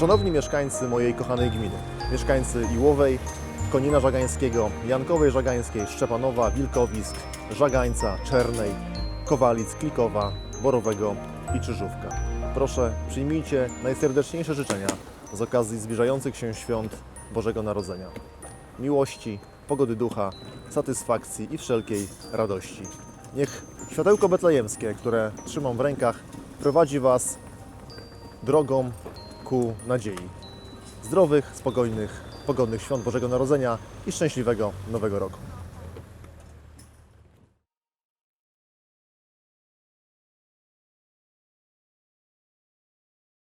ponowni mieszkańcy mojej kochanej gminy. Mieszkańcy Iłowej, Konina Żagańskiego, Jankowej Żagańskiej, Szczepanowa, Wilkowisk, Żagańca, Czernej, Kowalic, Klikowa, Borowego i Czyżówka. Proszę, przyjmijcie najserdeczniejsze życzenia z okazji zbliżających się świąt Bożego Narodzenia. Miłości, pogody ducha, satysfakcji i wszelkiej radości. Niech światełko betlejemskie, które trzymam w rękach, prowadzi Was drogą ku nadziei. Zdrowych, spokojnych, pogodnych świąt Bożego Narodzenia i szczęśliwego Nowego Roku.